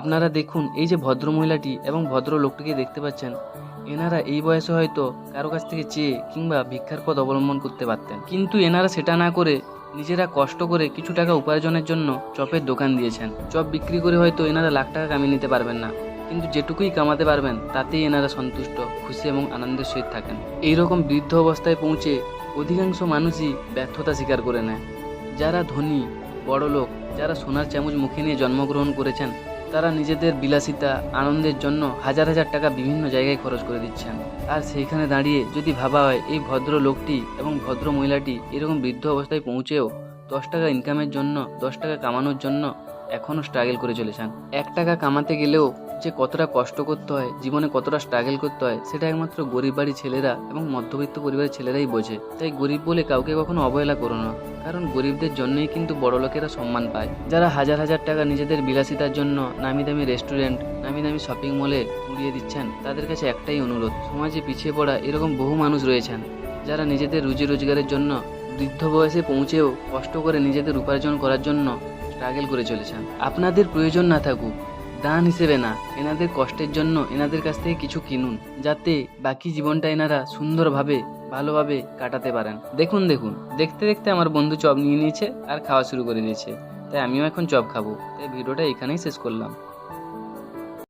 আপনারা দেখুন এই যে ভদ্র মহিলাটি এবং ভদ্র লোকটিকে দেখতে পাচ্ছেন। এনারা এই বয়সে হয়তো কারও কাছ থেকে চেয়ে কিংবা ভিক্ষার পথ অবলম্বন করতে পারতেন। কিন্তু এনারা সেটা না করে নিজেরা কষ্ট করে কিছু টাকা উপার্জনের জন্য চপের দোকান দিয়েছেন। চপ বিক্রি করে হয়তো এনারা লাখ টাকা কামিয়ে নিতে পারবেন না। কিন্তু যেটুকুই কামাতে পারবেন, তাতেই এনারা সন্তুষ্ট, খুশি এবং আনন্দের সহিত থাকেন। এইরকম বৃদ্ধ অবস্থায় পৌঁছে অধিকাংশ মানুষই ব্যর্থতা স্বীকার করে নেয়। যারা ধনী বড় লোক যারা সোনার চামচ মুখে নিয়ে জন্মগ্রহণ করেছেন তারা নিজেদের বিলাসিতা, আনন্দের জন্য হাজার হাজার টাকা বিভিন্ন জায়গায় খরচ করে দিচ্ছেন। আর সেইখানে দাঁড়িয়ে যদি ভাবা হয়, এই ভদ্র লোকটি এবং ভদ্র মহিলাটি এরকম বৃদ্ধ অবস্থায় পৌঁছেও দশ টাকা ইনকামের জন্য, দশ টাকা কামানোর জন্য এখনও স্ট্রাগল করে চলেছেন। এক টাকা কামাতে গেলেও যে কতটা কষ্ট করতে হয়, জীবনে কতটা স্ট্রাগল করতে হয়, সেটা একমাত্র গরিব বাড়ির ছেলেরা এবং মধ্যবিত্ত পরিবারের ছেলেরাই বোঝে। তাই গরিব বলে কাউকে কখনো অবহেলা করো না, কারণ গরিবদের জন্যই কিন্তু বড় লোকেরা সম্মান পায়। যারা হাজার হাজার টাকা নিজেদের বিলাসিতার জন্য নামি দামি রেস্টুরেন্ট নামি দামি শপিং মলে উড়িয়ে দিচ্ছেন, তাদের কাছে একটাই অনুরোধ, সমাজে পিছিয়ে পড়া এরকম বহু মানুষ রয়েছেন, যারা নিজেদের রুজি রোজগারের জন্য বৃদ্ধ বয়সে পৌঁছেও কষ্ট করে নিজেদের উপার্জন করার জন্য স্ট্রাগল করে চলেছেন। আপনাদের প্রয়োজন না থাকুক দান হিসেবে না, এনাদের কষ্টের জন্য এনাদের কাছ থেকে কিছু কিনুন, যাতে বাকি জীবনটা এনারা সুন্দরভাবে, ভালোভাবে কাটাতে পারেন। দেখুন দেখুন, দেখতে দেখতে আমার বন্ধু চপ নিয়ে নিয়েছে আর খাওয়া শুরু করে দিয়েছে। তাই আমিও এখন চপ খাব। তাই ভিডিওটা এখানেই শেষ করলাম।